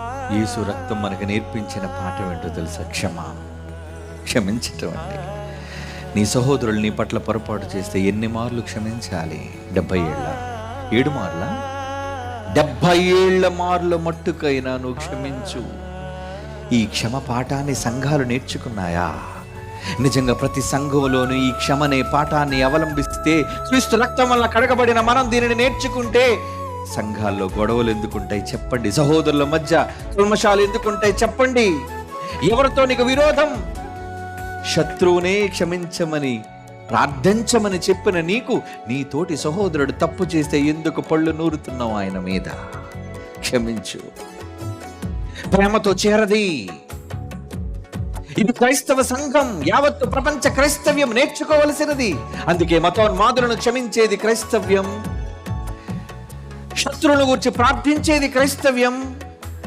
యేసు రక్తం మనకు నేర్పించిన పాఠం ఏంటో తెలుసా? క్షమ. క్షమించటం అండి. నీ సహోదరులు నీ పట్ల పొరపాటు చేస్తే ఎన్ని మార్లు క్షమించాలి? డెబ్బై ఏళ్ళ. ఏడు మార్ల? డెబ్బై ఏళ్ళ మార్ల మట్టుకైనా నువ్వు క్షమించు. ఈ క్షమ పాఠాన్ని సంఘాలు నేర్చుకున్నాయా? నిజంగా ప్రతి సంఘంలోనూ ఈ క్షమనే పాఠాన్ని అవలంబిస్తే క్రీస్తు రక్తం వల్ల కడగబడిన మనం దీనిని నేర్చుకుంటే సంఘాల్లో గొడవలు ఎందుకుంటాయి చెప్పండి? సహోదరుల మధ్య కల్మషాలు ఎందుకుంటాయి చెప్పండి? ఎవరితో నీకు విరోధం? శత్రువునే క్షమించమని ప్రార్థించమని చెప్పిన నీకు నీ తోటి సహోదరుడు తప్పు చేస్తే ఎందుకు పళ్ళు నూరుతున్నావు ఆయన మీద? క్షమించు. ప్రేమతో చేరది. ఇది క్రైస్తవ సంఘం యావత్తు ప్రపంచ క్రైస్తవ్యం నేర్చుకోవలసినది. అందుకే మతోన్మాదులను క్షమించేది క్రైస్తవ్యం. శత్రువుల గురించి ప్రార్థించేది క్రైస్తవ్యం.